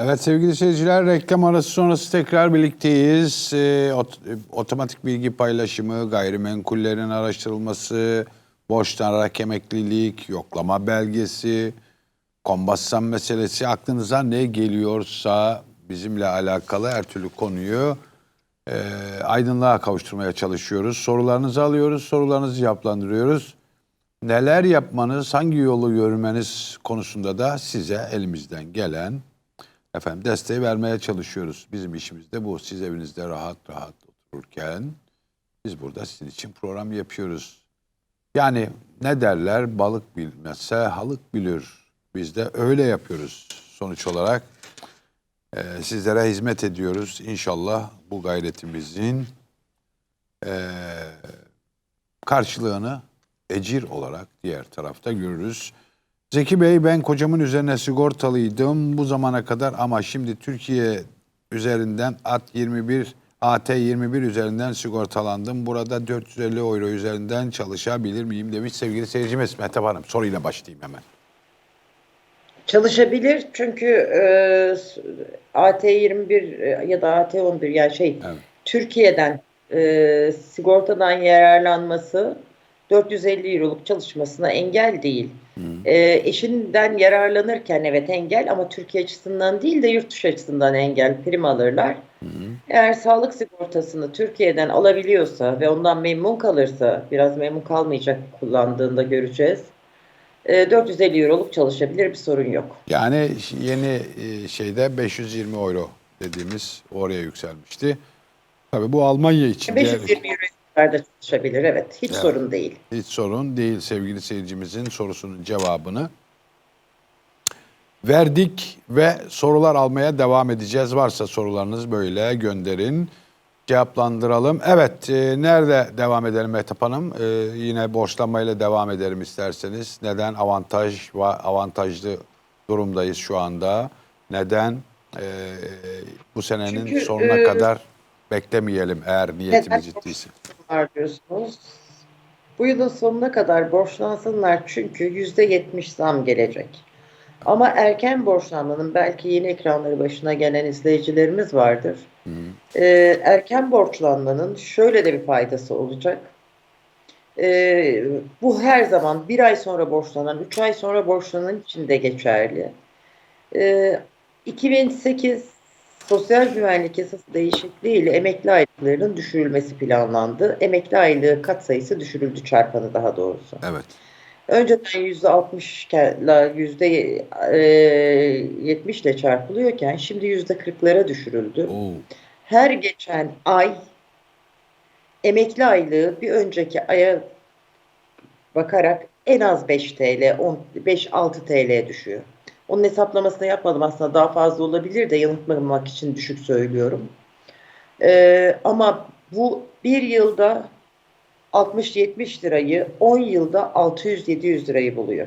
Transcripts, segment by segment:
Evet sevgili seyirciler reklam arası sonrası tekrar birlikteyiz. Ee, ot- otomatik bilgi paylaşımı, gayrimenkullerin araştırılması, borçlanarak emeklilik, yoklama belgesi, kombassan meselesi aklınıza ne geliyorsa bizimle alakalı her türlü konuyu e, aydınlığa kavuşturmaya çalışıyoruz. Sorularınızı alıyoruz, sorularınızı cevaplandırıyoruz. Neler yapmanız, hangi yolu yürümeniz konusunda da size elimizden gelen efendim desteği vermeye çalışıyoruz. Bizim işimiz de bu. Siz evinizde rahat rahat otururken biz burada sizin için program yapıyoruz. Yani ne derler balık bilmezse halık bilir. Biz de öyle yapıyoruz sonuç olarak. Ee, sizlere hizmet ediyoruz. İnşallah bu gayretimizin eee, karşılığını ecir olarak diğer tarafta görürüz. Zeki Bey ben kocamın üzerine sigortalıydım bu zamana kadar ama şimdi Türkiye üzerinden AT 21 AT 21 üzerinden sigortalandım. Burada 450 euro üzerinden çalışabilir miyim demiş sevgili seyircimiz. Mehtap Hanım soruyla başlayayım hemen. Çalışabilir çünkü e, AT21 ya da AT11 yani şey Evet. Türkiye'den e, sigortadan yararlanması 450 euroluk çalışmasına engel değil. E, eşinden yararlanırken evet engel ama Türkiye açısından değil de yurt dışı açısından engel prim alırlar. Eğer sağlık sigortasını Türkiye'den alabiliyorsa ve ondan memnun kalırsa biraz memnun kalmayacak kullandığında göreceğiz. E, 450 euroluk çalışabilir bir sorun yok. Yani yeni e, şeyde 520 euro dediğimiz oraya yükselmişti. Tabii bu Almanya için de 520 euro da çalışabilir evet. Hiç Evet. sorun değil. hiç sorun değil sevgili seyircimizin sorusunun cevabını verdik ve sorular almaya devam edeceğiz. Varsa sorularınız böyle gönderin. Cevaplandıralım. Evet, e, nerede devam edelim Mehtap Hanım? E, yine borçlanmayla devam edelim isterseniz. Neden avantaj avantajlı durumdayız şu anda? Neden e, bu senenin Çünkü, sonuna e, kadar beklemeyelim eğer niyetimiz ciddiyse? Var diyorsunuz. Bu yılın sonuna kadar borçlansınlar çünkü %70 zam gelecek. Ama erken borçlanmanın belki yeni ekranları başına gelen izleyicilerimiz vardır. Ee, erken borçlanmanın şöyle de bir faydası olacak. Ee, bu her zaman bir ay sonra borçlanan, üç ay sonra borçlanan için de geçerli. Ee, 2008 Sosyal Güvenlik Yasası değişikliğiyle emekli aylıklarının düşürülmesi planlandı. Emekli aylığı katsayısı düşürüldü çarpanı daha doğrusu. Evet. Önceden %60 ile %70 ile çarpılıyorken şimdi %40'lara düşürüldü. Oo. Her geçen ay emekli aylığı bir önceki aya bakarak en az 5 TL, 5-6 TL düşüyor. Onun hesaplamasını yapmadım aslında daha fazla olabilir de yanıltmamak için düşük söylüyorum. Ee, ama bu bir yılda 60-70 lirayı 10 yılda 600-700 lirayı buluyor.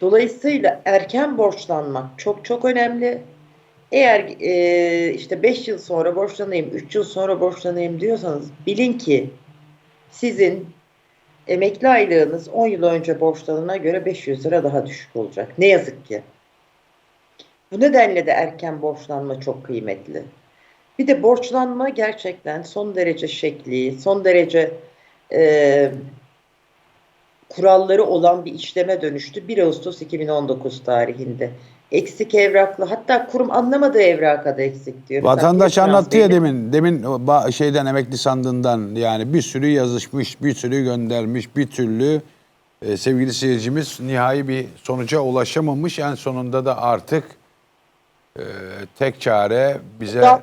Dolayısıyla erken borçlanmak çok çok önemli. Eğer e, işte 5 yıl sonra borçlanayım, 3 yıl sonra borçlanayım diyorsanız bilin ki sizin emekli aylığınız 10 yıl önce borçlanana göre 500 lira daha düşük olacak. Ne yazık ki. Bu nedenle de erken borçlanma çok kıymetli. Bir de borçlanma gerçekten son derece şekli, son derece e, kuralları olan bir işleme dönüştü 1 Ağustos 2019 tarihinde. Eksik evraklı hatta kurum anlamadığı evraka da eksik diyor. Vatandaş finans anlattı ya demin, demin şeyden emekli sandığından yani bir sürü yazışmış, bir sürü göndermiş, bir türlü e, sevgili seyircimiz nihai bir sonuca ulaşamamış. En sonunda da artık e, tek çare bize Dava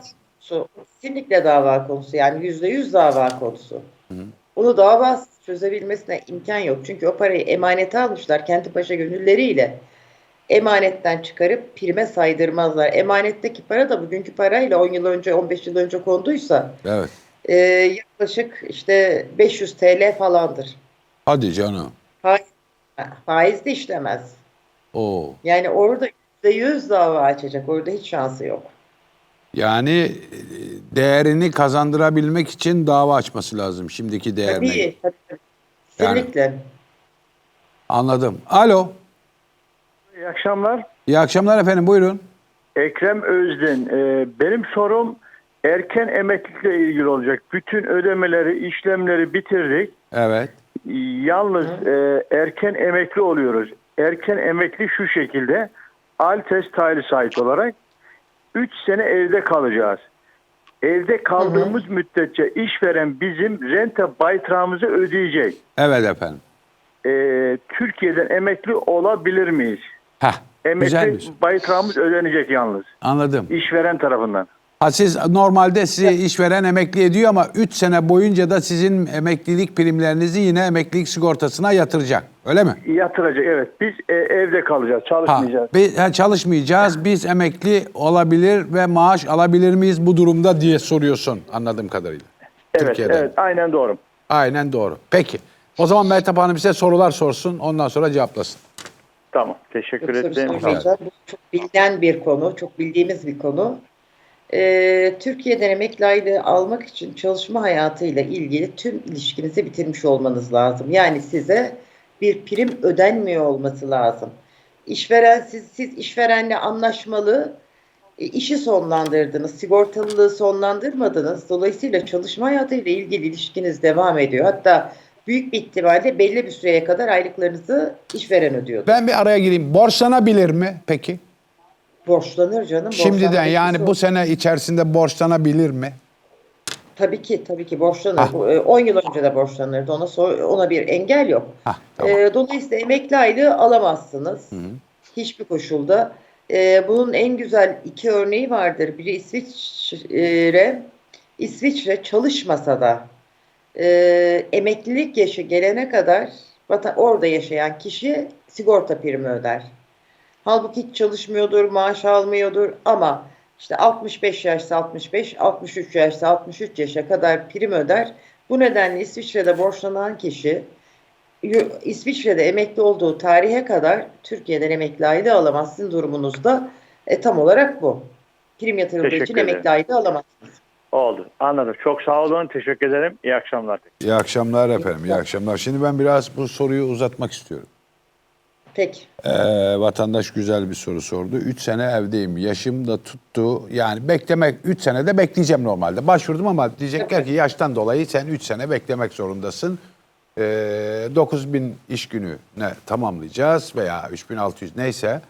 konusu. Kesinlikle dava konusu. Yani yüzde yüz dava konusu. Onu dava çözebilmesine imkan yok. Çünkü o parayı emanete almışlar kendi paşa gönülleriyle. Emanetten çıkarıp prime saydırmazlar. Emanetteki para da bugünkü parayla 10 yıl önce 15 yıl önce konduysa evet. e, yaklaşık işte 500 TL falandır. Hadi canım. Faiz, faiz de işlemez. Oo. Yani orada yüzde yüz dava açacak. Orada hiç şansı yok. Yani e, değerini kazandırabilmek için dava açması lazım şimdiki değerine. Tabii. tabii, tabii. Yani- Kesinlikle. Anladım. Alo. İyi akşamlar. İyi akşamlar efendim buyurun. Ekrem Özden. Ee, benim sorum erken emeklilikle ilgili olacak. Bütün ödemeleri, işlemleri bitirdik. Evet. Yalnız e, erken emekli oluyoruz. Erken emekli şu şekilde. Altes taylı sahip olarak 3 sene evde kalacağız. Evde kaldığımız müddetçe işveren bizim rente baytrağımızı ödeyecek. Evet efendim. Ee, Türkiye'den emekli olabilir miyiz? Heh, güzelmiş. Emekli baytrağımız ödenecek yalnız. Anladım. İşveren tarafından. Ha siz normalde sizi işveren emekli ediyor ama 3 sene boyunca da sizin emeklilik primlerinizi yine emeklilik sigortasına yatıracak. Öyle mi? Yatıracak evet. Biz e, evde kalacağız, Ha, çalışmayacağız. biz, ha, çalışmayacağız. Biz emekli olabilir ve maaş alabilir miyiz bu durumda diye soruyorsun anladığım kadarıyla. evet, Türkiye'de. evet, aynen doğru. Aynen doğru. Peki. O zaman Mehtap Hanım bize sorular sorsun. Ondan sonra cevaplasın. Tamam, teşekkür ederim. Bu çok bilinen bir konu, çok bildiğimiz bir konu. Ee, Türkiye'den emekli almak için çalışma hayatıyla ilgili tüm ilişkinizi bitirmiş olmanız lazım. Yani size bir prim ödenmiyor olması lazım. İşveren siz, siz işverenle anlaşmalı e, işi sonlandırdınız, sigortalılığı sonlandırmadınız. Dolayısıyla çalışma hayatıyla ilgili ilişkiniz devam ediyor. Hatta büyük bir ihtimalle belli bir süreye kadar aylıklarınızı işveren ödüyordu. Ben bir araya gireyim. Borçlanabilir mi peki? Borçlanır canım. Şimdiden yani bu olur. sene içerisinde borçlanabilir mi? Tabii ki tabii ki borçlanır. Ah. Bu, e, 10 yıl önce de borçlanırdı. Ona sor- ona bir engel yok. Hah, tamam. E, dolayısıyla emekli aylığı alamazsınız. Hiçbir koşulda. E, bunun en güzel iki örneği vardır. Biri İsviçre. İsviçre çalışmasa da e, emeklilik yaşı gelene kadar vata- orada yaşayan kişi sigorta primi öder. Halbuki hiç çalışmıyordur, maaş almıyordur ama işte 65 yaşsa 65, 63 yaşsa 63 yaşa kadar prim öder. Bu nedenle İsviçre'de borçlanan kişi İsviçre'de emekli olduğu tarihe kadar Türkiye'den emekli aylığı alamaz. Sizin durumunuzda e, tam olarak bu. Prim yatırıldığı Teşekkür için ederim. emekli aylığı alamazsınız. Oldu, anladım. Çok sağ olun, teşekkür ederim. İyi akşamlar. İyi akşamlar efendim. İyi akşamlar. Şimdi ben biraz bu soruyu uzatmak istiyorum. Peki. Ee, vatandaş güzel bir soru sordu. 3 sene evdeyim. Yaşım da tuttu. Yani beklemek 3 sene de bekleyeceğim normalde. Başvurdum ama diyecekler ki yaştan dolayı sen 3 sene beklemek zorundasın. Ee, 9000 iş günü ne tamamlayacağız veya 3600 neyse.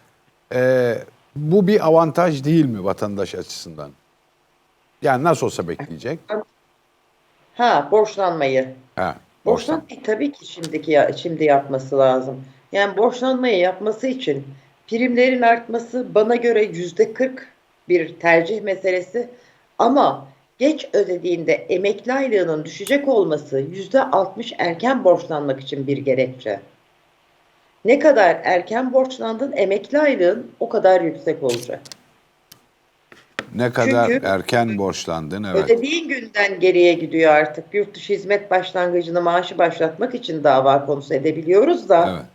Ee, bu bir avantaj değil mi vatandaş açısından? Yani nasıl olsa bekleyecek. Ha borçlanmayı. Ha, borçlan. Borçlanmayı tabii ki şimdiki ya- şimdi yapması lazım. Yani borçlanmayı yapması için primlerin artması bana göre yüzde 40 bir tercih meselesi ama geç ödediğinde emekli aylığının düşecek olması yüzde 60 erken borçlanmak için bir gerekçe. Ne kadar erken borçlandın emekli aylığın o kadar yüksek olacak. Ne kadar Çünkü- erken borçlandın evet. Ödediğin günden geriye gidiyor artık. Yurt dışı hizmet başlangıcını maaşı başlatmak için dava konusu edebiliyoruz da Evet.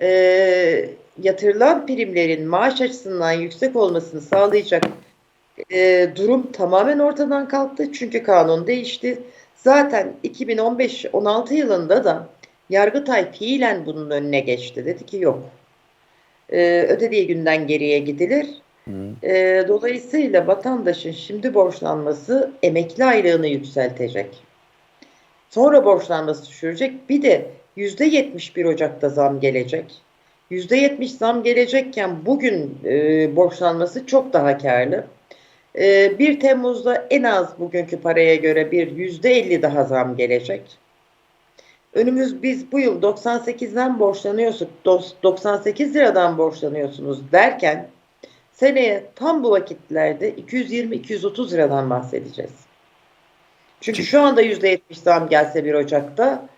e, yatırılan primlerin maaş açısından yüksek olmasını sağlayacak e, durum tamamen ortadan kalktı. Çünkü kanun değişti. Zaten 2015-16 yılında da Yargıtay fiilen bunun önüne geçti. Dedi ki yok. E, ödediği günden geriye gidilir. E, dolayısıyla vatandaşın şimdi borçlanması emekli aylığını yükseltecek. Sonra borçlanması düşürecek. Bir de %71 Ocak'ta zam gelecek. %70 zam gelecekken bugün e, borçlanması çok daha karlı. E, 1 Temmuz'da en az bugünkü paraya göre bir %50 daha zam gelecek. Önümüz biz bu yıl 98'den borçlanıyorsak, dos- 98 liradan borçlanıyorsunuz derken seneye tam bu vakitlerde 220-230 liradan bahsedeceğiz. Çünkü şu anda %70 zam gelse 1 Ocak'ta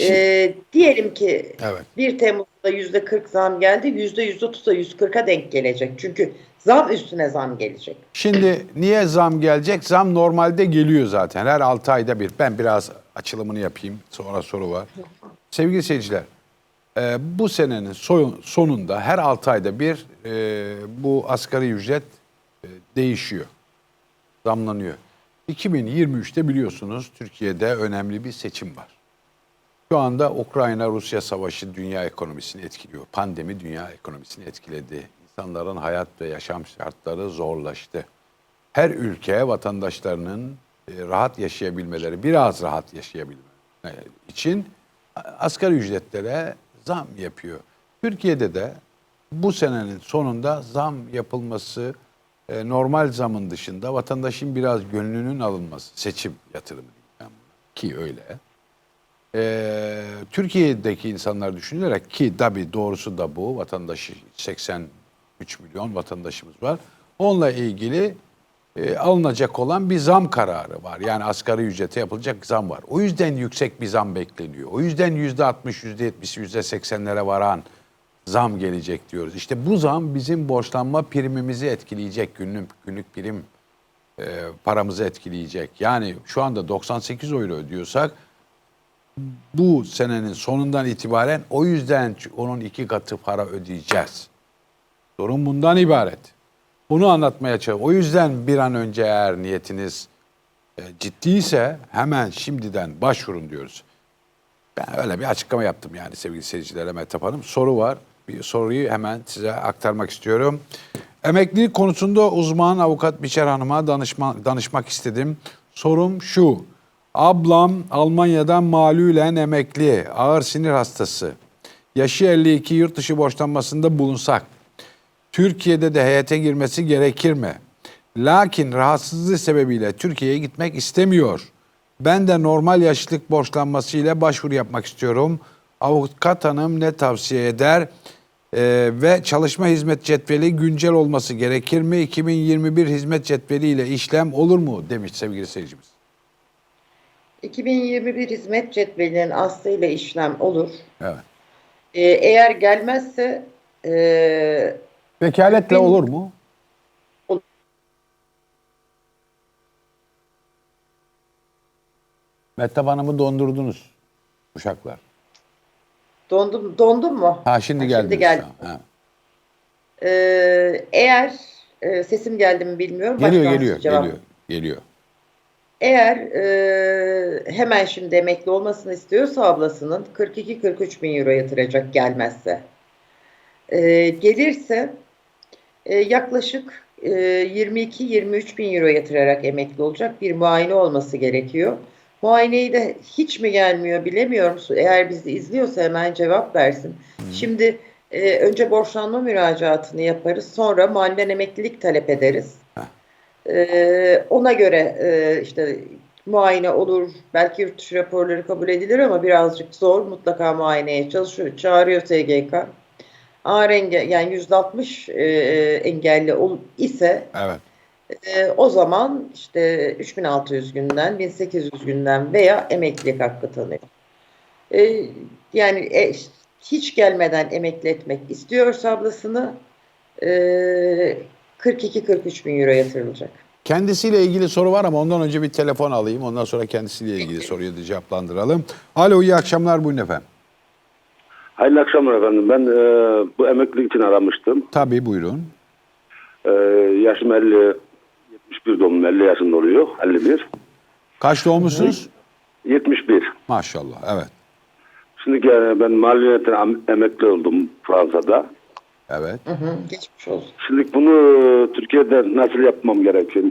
e, diyelim ki Evet. 1 Temmuz'da %40 zam geldi, %130'da 140'a denk gelecek. Çünkü zam üstüne zam gelecek. Şimdi niye zam gelecek? Zam normalde geliyor zaten. Her 6 ayda bir. Ben biraz açılımını yapayım. Sonra soru var. Sevgili seyirciler, e, bu senenin sonunda her 6 ayda bir e, bu asgari ücret e, değişiyor. Zamlanıyor. 2023'te biliyorsunuz Türkiye'de önemli bir seçim var. Şu anda Ukrayna-Rusya savaşı dünya ekonomisini etkiliyor. Pandemi dünya ekonomisini etkiledi. insanların hayat ve yaşam şartları zorlaştı. Her ülke vatandaşlarının e, rahat yaşayabilmeleri, biraz rahat yaşayabilmeleri için asgari ücretlere zam yapıyor. Türkiye'de de bu senenin sonunda zam yapılması e, normal zamın dışında vatandaşın biraz gönlünün alınması, seçim yatırımı ki öyle. Ee, Türkiye'deki insanlar düşünülerek ki tabii doğrusu da bu vatandaşı 83 milyon vatandaşımız var. Onunla ilgili e, alınacak olan bir zam kararı var. Yani asgari ücrete yapılacak zam var. O yüzden yüksek bir zam bekleniyor. O yüzden yüzde 60, yüzde 70, yüzde 80'lere varan zam gelecek diyoruz. İşte bu zam bizim borçlanma primimizi etkileyecek günlük günlük prim e, paramızı etkileyecek. Yani şu anda 98 euro ödüyorsak bu senenin sonundan itibaren o yüzden onun iki katı para ödeyeceğiz. Sorun bundan ibaret. Bunu anlatmaya çalışıyorum. O yüzden bir an önce eğer niyetiniz e, ciddiyse hemen şimdiden başvurun diyoruz. Ben öyle bir açıklama yaptım yani sevgili seyircilere Mehtap Hanım. Soru var. Bir soruyu hemen size aktarmak istiyorum. Emeklilik konusunda uzman avukat Biçer Hanım'a danışma, danışmak istedim. Sorum şu. Ablam Almanya'dan malülen emekli, ağır sinir hastası. Yaşı 52 yurt dışı borçlanmasında bulunsak. Türkiye'de de heyete girmesi gerekir mi? Lakin rahatsızlığı sebebiyle Türkiye'ye gitmek istemiyor. Ben de normal yaşlılık borçlanması ile başvuru yapmak istiyorum. Avukat hanım ne tavsiye eder? Ee, ve çalışma hizmet cetveli güncel olması gerekir mi? 2021 hizmet cetveli ile işlem olur mu? Demiş sevgili seyircimiz. 2021 hizmet cetvelinin aslıyla işlem olur. Evet. Ee, eğer gelmezse e, Vekaletle Bin- olur mu? Mehtap Hanım'ı dondurdunuz uşaklar. dondum dondum mu? Ha şimdi geldiniz. Şimdi geldim. Ha. Ee, eğer e, sesim geldi mi bilmiyorum. Geliyor geliyor cevap- geliyor geliyor. Eğer e, hemen şimdi emekli olmasını istiyorsa ablasının 42-43 bin euro yatıracak gelmezse. E, gelirse e, yaklaşık e, 22-23 bin euro yatırarak emekli olacak bir muayene olması gerekiyor. Muayeneyi de hiç mi gelmiyor bilemiyorum. Eğer bizi izliyorsa hemen cevap versin. Şimdi e, önce borçlanma müracaatını yaparız. Sonra mahallen emeklilik talep ederiz. Ee, ona göre e, işte muayene olur. Belki yurt dışı raporları kabul edilir ama birazcık zor. Mutlaka muayeneye çalışıyor, çağırıyor SGK. Ağır engel, yani %60 e, engelli ol, ise Evet. e, o zaman işte 3600 günden, 1800 günden veya emeklilik hakkı tanıyor. E, yani e, hiç gelmeden emekli etmek istiyorsa ablasını e, 42-43 bin euro yatırılacak. Kendisiyle ilgili soru var ama ondan önce bir telefon alayım. Ondan sonra kendisiyle ilgili soruyu da cevaplandıralım. Alo iyi akşamlar buyurun efendim. Hayırlı akşamlar efendim. Ben e, bu emeklilik için aramıştım. Tabii buyurun. E, yaşım 50, 71 doğumlu 50 yaşında oluyor. 51. Kaç doğmuşsunuz? 71. Maşallah evet. Şimdi e, ben maliyetten am- emekli oldum Fransa'da. Evet. Hı hı, geçmiş olsun. Şimdi bunu Türkiye'de nasıl yapmam gerekiyor?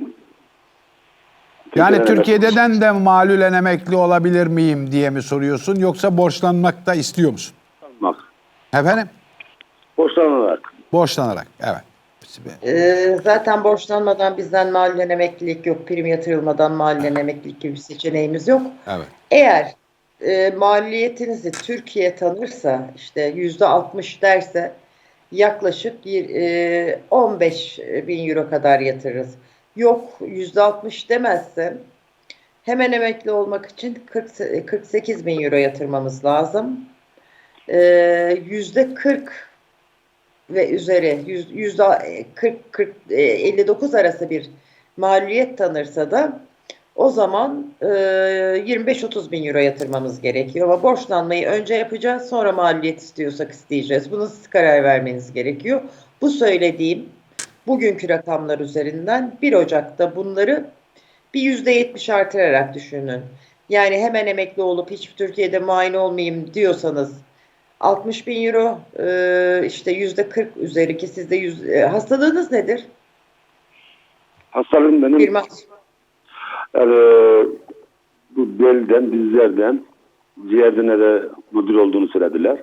Yani Türkiye'den Türkiye'den de malülen emekli olabilir miyim diye mi soruyorsun yoksa borçlanmak da istiyor musun? Efendim? borçlanarak. Borçlanarak evet. Ee, zaten borçlanmadan bizden mahallen emeklilik yok. Prim yatırılmadan mahallen emeklilik gibi bir seçeneğimiz yok. Evet. Eğer e, maliyetinizi Türkiye tanırsa işte yüzde 60 derse yaklaşık bir, e, 15 bin euro kadar yatırırız. Yok yüzde 60 demezse hemen emekli olmak için 40, 48 bin euro yatırmamız lazım. E, Yüzde 40 ve üzeri yüz- yüzde 40 40 e, 59 arası bir maliyet tanırsa da o zaman e, 25-30 bin euro yatırmamız gerekiyor. Ama borçlanmayı önce yapacağız sonra maliyet istiyorsak isteyeceğiz. Buna siz karar vermeniz gerekiyor. Bu söylediğim bugünkü rakamlar üzerinden 1 Ocak'ta bunları bir %70 artırarak düşünün. Yani hemen emekli olup hiç Türkiye'de muayene olmayayım diyorsanız 60 bin euro e, işte yüzde 40 üzeri ki sizde yüz, e, hastalığınız nedir? Hastalığım benim Bir mas- bu belden, dizlerden, ciğerdine de müdür olduğunu söylediler.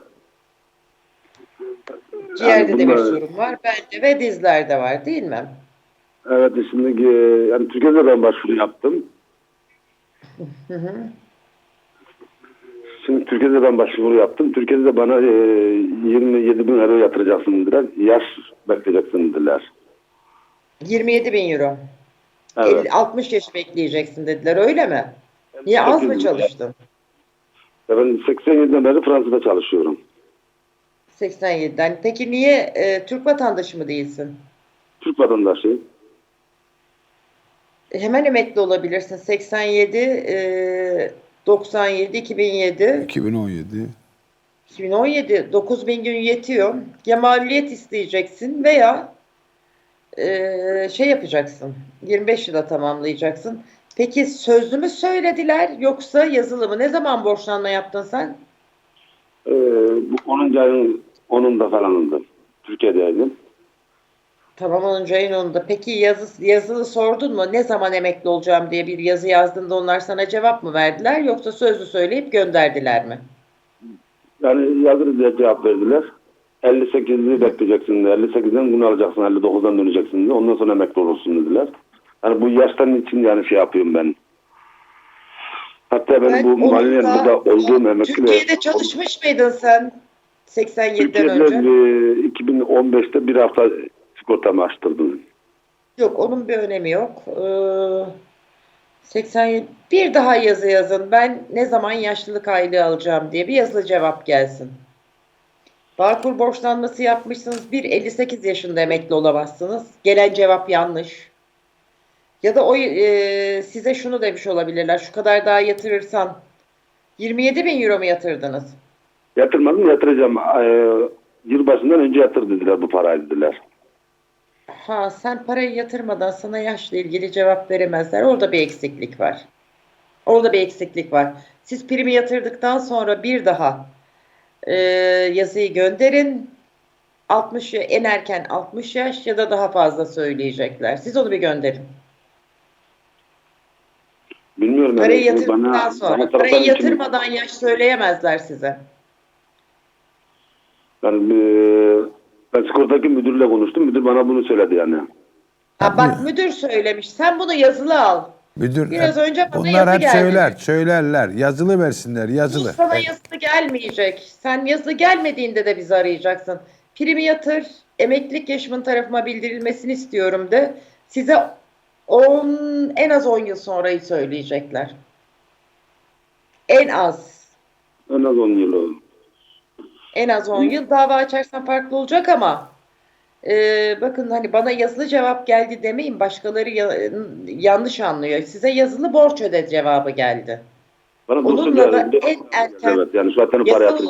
ciğerde de bir sorun var. Bende ve dizlerde var değil mi? Evet şimdi e, yani Türkiye'de ben başvuru yaptım. Hı hı. Şimdi Türkiye'de ben başvuru yaptım. Türkiye'de de bana e, 27 bin euro yatıracaksın dediler. Yaş bekleyeceksin dediler. 27 bin euro. Evet. 50, 60 yaş bekleyeceksin dediler öyle mi? Niye az mı 58 çalıştın? Ya Ben 87'den beri Fransa'da çalışıyorum. 87'den. Peki niye e, Türk vatandaşı mı değilsin? Türk vatandaşıyım. Hemen emekli olabilirsin. 87, e, 97, 2007, 2017. 2017 9000 gün yetiyor. Ya maliyet isteyeceksin veya e, şey yapacaksın. 25 yıla tamamlayacaksın. Peki sözlü mü söylediler yoksa yazılı mı? Ne zaman borçlanma yaptın sen? Ee, bu 10. ayın 10'unda falanındım. Türkiye'deydim. Tamam 10. ayın 10'unda. Peki yazı, yazılı sordun mu? Ne zaman emekli olacağım diye bir yazı yazdığında onlar sana cevap mı verdiler yoksa sözlü söyleyip gönderdiler mi? Yani yazılı diye cevap verdiler. 58'i bekleyeceksin de 58'den bunu alacaksın 59'dan döneceksin diye ondan sonra emekli olursun dediler. Yani bu yaştan için yani şey yapıyorum ben. Hatta ben, Ben bu da- burada olduğum emekli Türkiye'de çalışmış mıydın sen 87'den Türkiye'de önce? e, 2015'te bir hafta sigortamı açtırdım. Yok onun bir önemi yok. Ee, 87 bir daha yazı yazın. Ben ne zaman yaşlılık aylığı alacağım diye bir yazılı cevap gelsin. Bağkur borçlanması yapmışsınız. Bir 58 yaşında emekli olamazsınız. Gelen cevap yanlış. Ya da o e, size şunu demiş olabilirler. Şu kadar daha yatırırsan 27 bin euro mu yatırdınız? Yatırmadım yatıracağım. Ee, yılbaşından önce yatır dediler bu parayı dediler. Ha sen parayı yatırmadan sana yaşla ilgili cevap veremezler. Orada bir eksiklik var. Orada bir eksiklik var. Siz primi yatırdıktan sonra bir daha e, yazıyı gönderin. 60 ya- en erken 60 yaş ya da daha fazla söyleyecekler. Siz onu bir gönderin. Bilmiyorum. yani. Parayı yatırdıktan Bana- sonra. bana Parayı taraftan için- yatırmadan yaş söyleyemezler size. Yani, e, ben sigortadaki müdürle konuştum. Müdür bana bunu söyledi yani. Ha bak müdür söylemiş. Sen bunu yazılı al. Müdür Biraz hep- önce bana bunlar yazı hep geldi. söyler, söylerler. Yazılı versinler, yazılı. Hiç sana Evet. yazılı gelmeyecek. Sen yazı gelmediğinde de bizi arayacaksın. Primi yatır, emeklilik yaşımın tarafıma bildirilmesini istiyorum de. Size 10, en az 10 yıl sonrayı söyleyecekler. En az. En az 10 yıl. En az 10 yıl dava açarsan farklı olacak ama e, bakın hani bana yazılı cevap geldi demeyin başkaları ya- yanlış anlıyor. Size yazılı borç öde cevabı geldi. Bana bunu Onunla da en erken Evet yani zaten para. 60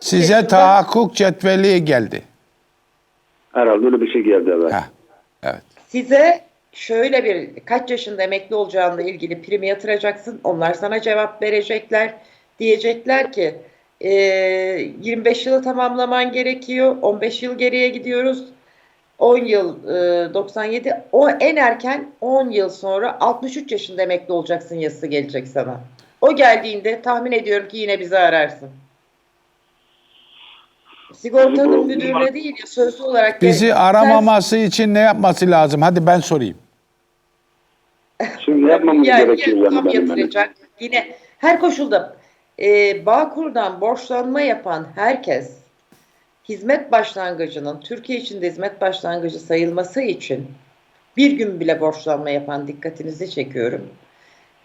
Size tahakkuk cetveli geldi. Herhalde öyle bir şey geldi evet. Heh, evet. Size şöyle bir kaç yaşında emekli olacağınla ilgili primi yatıracaksın. Onlar sana cevap verecekler. Diyecekler ki e, 25 yılı tamamlaman gerekiyor. 15 yıl geriye gidiyoruz. 10 yıl e, 97 o en erken 10 yıl sonra 63 yaşında emekli olacaksın yazısı gelecek sana. O geldiğinde tahmin ediyorum ki yine bizi ararsın. Sigortanın müdürüne değil ya sözlü olarak Bizi Sen- aramaması için ne yapması lazım? Hadi ben sorayım. Şimdi yapmamız Yani gerekiyor yani yatıracak. Yine her koşulda e, Bağkur'dan borçlanma yapan herkes hizmet başlangıcının Türkiye içinde hizmet başlangıcı sayılması için bir gün bile borçlanma yapan dikkatinizi çekiyorum.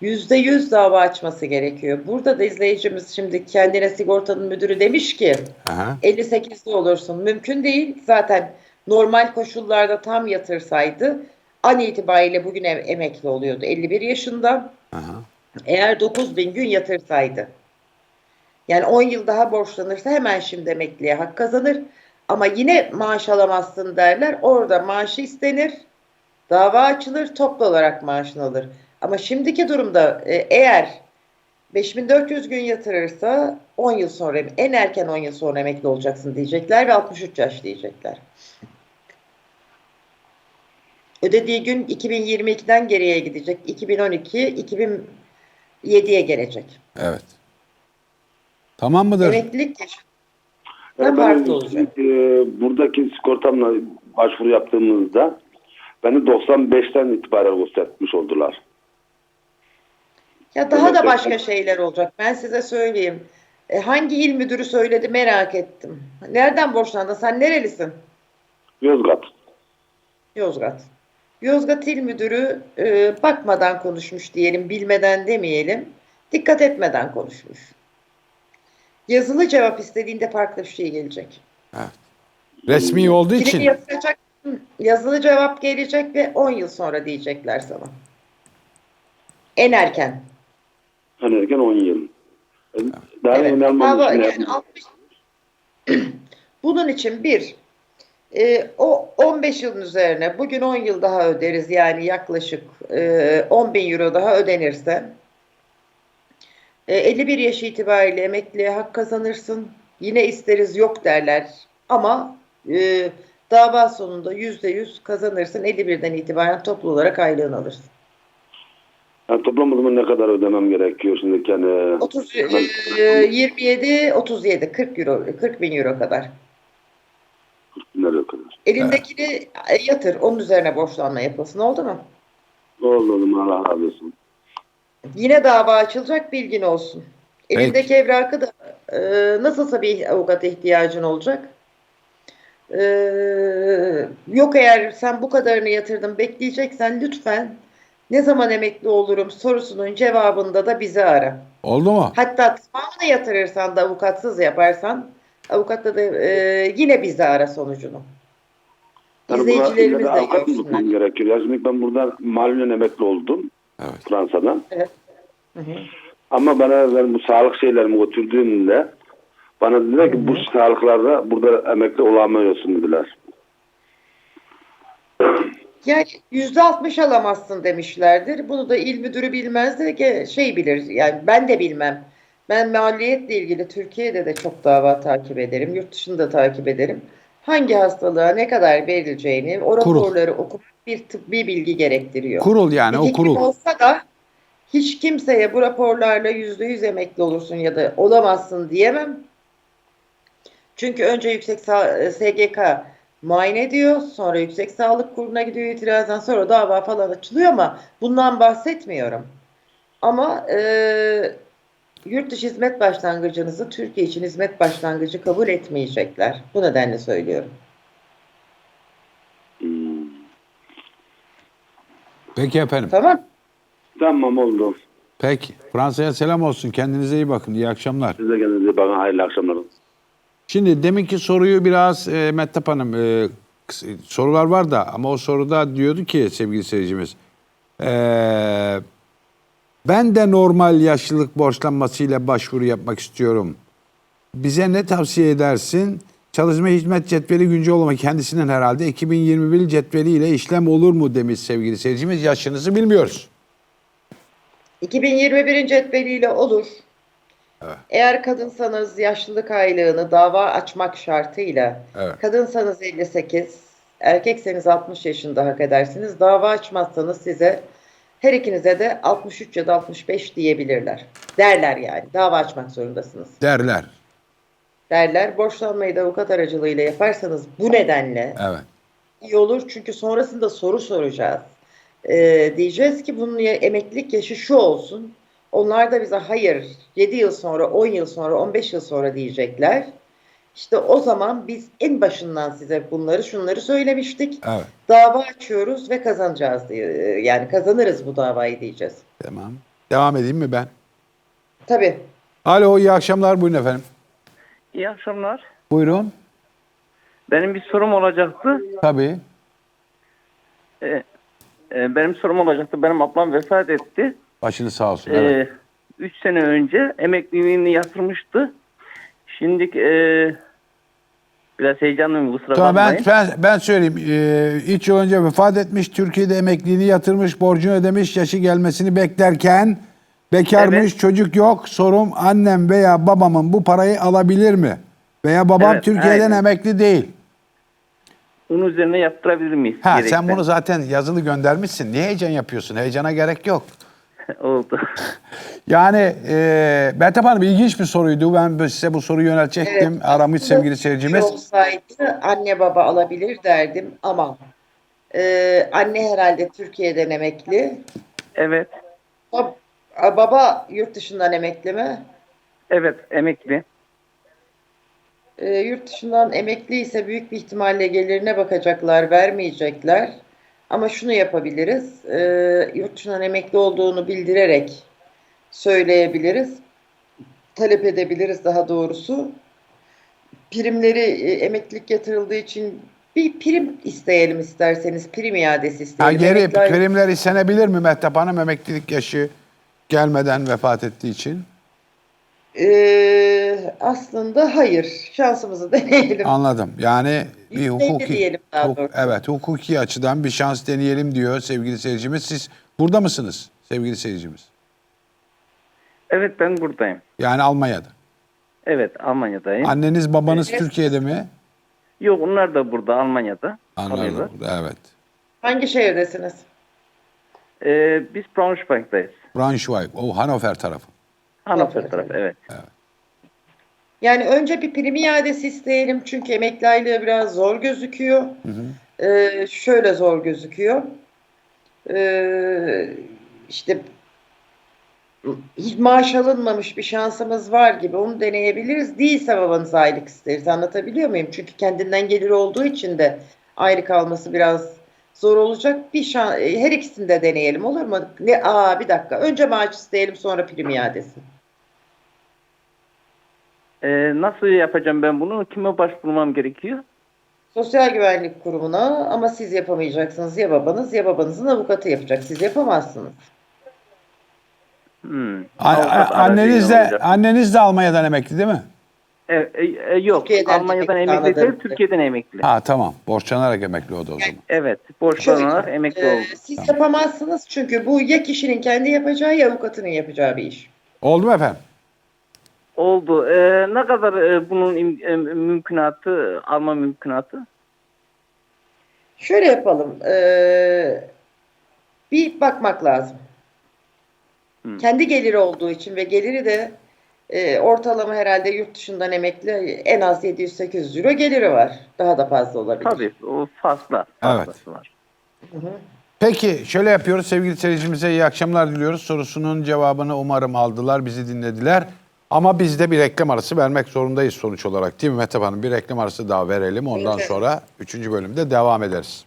Yüzde yüz dava açması gerekiyor. Burada da izleyicimiz şimdi kendine sigortanın müdürü demiş ki Aha. 58'de olursun. Mümkün değil. Zaten normal koşullarda tam yatırsaydı an itibariyle bugün em- emekli oluyordu. 51 yaşında. Aha. Eğer 9000 gün yatırsaydı. Yani 10 yıl daha borçlanırsa hemen şimdi emekliye hak kazanır. Ama yine maaş alamazsın derler. Orada maaşı istenir. Dava açılır. Toplu olarak maaşını alır. Ama şimdiki durumda e, eğer 5400 gün yatırırsa 10 yıl sonra en erken 10 yıl sonra emekli olacaksın diyecekler ve 63 yaş diyecekler. Ödediği gün 2022'den geriye gidecek. 2012, 2007'ye gelecek. Evet. Tamam mıdır? Emeklilik yaşı Yani Ne ben, farklı olacak? e, buradaki sigortamla başvuru yaptığımızda beni 95'ten itibaren göstermiş oldular. Ya daha da başka şeyler olacak. Ben size söyleyeyim. E, hangi il müdürü söyledi merak ettim. Nereden borçlandın? Sen nerelisin? Yozgat. Yozgat. Yozgat il müdürü e, bakmadan konuşmuş diyelim, bilmeden demeyelim. Dikkat etmeden konuşmuş. Yazılı cevap istediğinde farklı bir şey gelecek. Resmi olduğu Kilidi için. yatıracak, hı, yazılı cevap gelecek ve 10 yıl sonra diyecekler sana. En erken. En erken 10 yıl. Daha Evet. için yani 60 Bunun için bir, e, o 15 yılın üzerine bugün 10 yıl daha öderiz yani yaklaşık e, 10 bin euro daha ödenirse e, 51 yaş itibariyle emekliye hak kazanırsın. Yine isteriz yok derler ama e, dava sonunda %100 kazanırsın. 51'den itibaren toplu olarak aylığını alırsın. yani toplam o zaman ne kadar ödemem gerekiyor şimdi yani 30, e, 27, 37, 40 euro, 40 bin euro kadar. nereye kadar? Elindekini e, yatır, onun üzerine borçlanma yapılsın. Oldu mu? Oldu Allah razı olsun. Yine dava açılacak bilgin olsun. Elindeki evrakı da e, nasılsa bir avukata ihtiyacın olacak. E, yok eğer sen bu kadarını yatırdın bekleyeceksen lütfen ne zaman emekli olurum sorusunun cevabında da bizi ara. Oldu mu? Hatta tamamını yatırırsan da avukatsız yaparsan avukatta da e, yine bizi ara sonucunu. Yani buna İzleyicilerimiz de avukat görsünler. gerekiyor? Ya şimdi ben burada malumen emekli oldum Evet. Fransa'dan. Hı hı. Ama bana ben bu sağlık şeylerimi götürdüğümde bana dediler ki bu sağlıklarda burada emekli olamıyorsun dediler. Yani yüzde altmış alamazsın demişlerdir. Bunu da il müdürü bilmez de ki şey bilir. Yani ben de bilmem. Ben maliyetle ilgili Türkiye'de de çok dava takip ederim. Yurt dışında takip ederim. Hangi hastalığa ne kadar verileceğini o Kurul. raporları okumak bir tıbbi bilgi gerektiriyor. Kurul yani o Nitekim kurul. olsa da hiç kimseye bu raporlarla yüzde yüz emekli olursun ya da olamazsın diyemem. Çünkü önce yüksek SGK muayene ediyor, sonra yüksek sağlık kuruluna gidiyor itirazdan sonra dava falan açılıyor ama bundan bahsetmiyorum. Ama e, yurt dışı hizmet başlangıcınızı Türkiye için hizmet başlangıcı kabul etmeyecekler. Bu nedenle söylüyorum. Hmm. Peki efendim. Tamam. Tamam oldu. Peki. Fransa'ya selam olsun. Kendinize iyi bakın. İyi akşamlar. Size kendinize bakın. Hayırlı akşamlar. Şimdi deminki soruyu biraz e, Mehtap Hanım e, sorular var da ama o soruda diyordu ki sevgili seyircimiz e, ben de normal yaşlılık borçlanmasıyla başvuru yapmak istiyorum. Bize ne tavsiye edersin? Çalışma hizmet cetveli güncel olma kendisinin herhalde 2021 cetveliyle işlem olur mu demiş sevgili seyircimiz. Yaşınızı bilmiyoruz. 2021. cetveliyle olur. Eğer kadınsanız yaşlılık aylığını dava açmak şartıyla, Evet. kadınsanız 58, erkekseniz 60 yaşında hak edersiniz. Dava açmazsanız size her ikinize de 63 ya da 65 diyebilirler. Derler yani. Dava açmak zorundasınız. Derler. Derler. Borçlanmayı da avukat aracılığıyla yaparsanız bu nedenle Evet. iyi olur. Çünkü sonrasında soru soracağız. Ee, diyeceğiz ki bunun emeklilik yaşı şu olsun. Onlar da bize hayır 7 yıl sonra, 10 yıl sonra, 15 yıl sonra diyecekler. İşte o zaman biz en başından size bunları şunları söylemiştik. Evet. Dava açıyoruz ve kazanacağız diye. Yani kazanırız bu davayı diyeceğiz. Tamam. Devam edeyim mi ben? Tabii. Alo iyi akşamlar buyurun efendim. İyi akşamlar. Buyurun. Benim bir sorum olacaktı. Tabii. Ee, e, benim sorum olacaktı. Benim ablam vefat etti. Başınız sağ olsun. Evet. 3 sene önce emekliliğini yatırmıştı. Şimdi e, biraz heyecanlıyım kusura Tamam ben, bakmayın. ben, ben söyleyeyim. Ee, üç yıl önce vefat etmiş. Türkiye'de emekliliğini yatırmış, borcunu ödemiş, yaşı gelmesini beklerken Bekarmış, Evet. çocuk yok. Sorum annem veya babamın bu parayı alabilir mi? Veya babam Evet, Türkiye'den aynen. emekli değil. Bunun üzerine yaptırabilir miyiz? Ha sen bunu zaten yazılı göndermişsin. Niye heyecan yapıyorsun? Heyecana gerek yok. Oldu. Yani e, Meltem Hanım ilginç bir soruydu. Ben size bu soruyu yöneltecektim. Aramış sevgili seyircimiz. olsaydı anne baba alabilir derdim ama e, anne herhalde Türkiye'den emekli. Evet. Bab- baba yurt dışından emekli mi? Evet emekli. E, yurt dışından emekli ise büyük bir ihtimalle gelirine bakacaklar, vermeyecekler. Ama şunu yapabiliriz. E, yurt dışından emekli olduğunu bildirerek söyleyebiliriz. Talep edebiliriz daha doğrusu. Primleri e, emeklilik yatırıldığı için bir prim isteyelim isterseniz. Prim iadesi Ha, isteyelim. geri Emekli aile- primler istenebilir mi Mehtap Hanım emeklilik yaşı gelmeden vefat ettiği için? Ee, aslında hayır. Şansımızı deneyelim. Anladım. Yani bir hukuki diyelim daha huk- doğrusu. evet hukuki açıdan bir şans deneyelim diyor sevgili seyircimiz. Siz burada mısınız sevgili seyircimiz? Evet ben buradayım. Yani Almanya'da. Evet Almanya'dayım. Anneniz babanız Evet. Türkiye'de mi? Yok onlar da burada Almanya'da. Anladım. kalıyorlar. Evet. Hangi şehirdesiniz? Ee, biz Braunschweig'dayız. Braunschweig, o Hannover tarafı. Hannover Evet. tarafı evet. Yani önce bir prim iadesi isteyelim çünkü emekli aylığı biraz zor gözüküyor. Ee, şöyle zor gözüküyor. Ee, işte hiç maaş alınmamış bir şansımız var gibi onu deneyebiliriz. Değilse babanız aylık isteriz. Anlatabiliyor muyum? Çünkü kendinden gelir olduğu için de ayrı kalması biraz zor olacak. Bir şan, her ikisini de deneyelim olur mu? Ne, aa bir dakika. Önce maaş isteyelim sonra prim iadesi. Ee, nasıl yapacağım ben bunu? Kime başvurmam gerekiyor? Sosyal Güvenlik Kurumu'na ama siz yapamayacaksınız ya babanız ya babanızın avukatı yapacak. Siz yapamazsınız. Hmm. A- a- Avukat anneniz de olacak. anneniz de Almanya'dan emekli değil mi? E, e, e, yok. Türkiye'den Almanya'dan emekli emekli değil, anladım. Türkiye'den emekli. Ha tamam. Borçlanarak emekli oldu o zaman. Evet. Borçlanarak emekli Ee, oldu. siz yapamazsınız çünkü bu ya kişinin kendi yapacağı ya avukatının yapacağı bir iş. Oldu mu efendim? Oldu. Ee, ne kadar e, bunun im- e, mümkünatı, alma mümkünatı? Şöyle yapalım. ee, bir bakmak lazım. Hı. Kendi geliri olduğu için ve geliri de ee, ortalama herhalde yurt dışından emekli en az 700-800 euro geliri var. Daha da fazla olabilir. Tabii. O fazla. Fazlası var. Peki şöyle yapıyoruz sevgili seyircimize iyi akşamlar diliyoruz. Sorusunun cevabını umarım aldılar, bizi dinlediler. Ama biz de bir reklam arası vermek zorundayız sonuç olarak değil mi Mehtap Hanım? Bir reklam arası daha verelim ondan Evet. sonra 3. bölümde devam ederiz.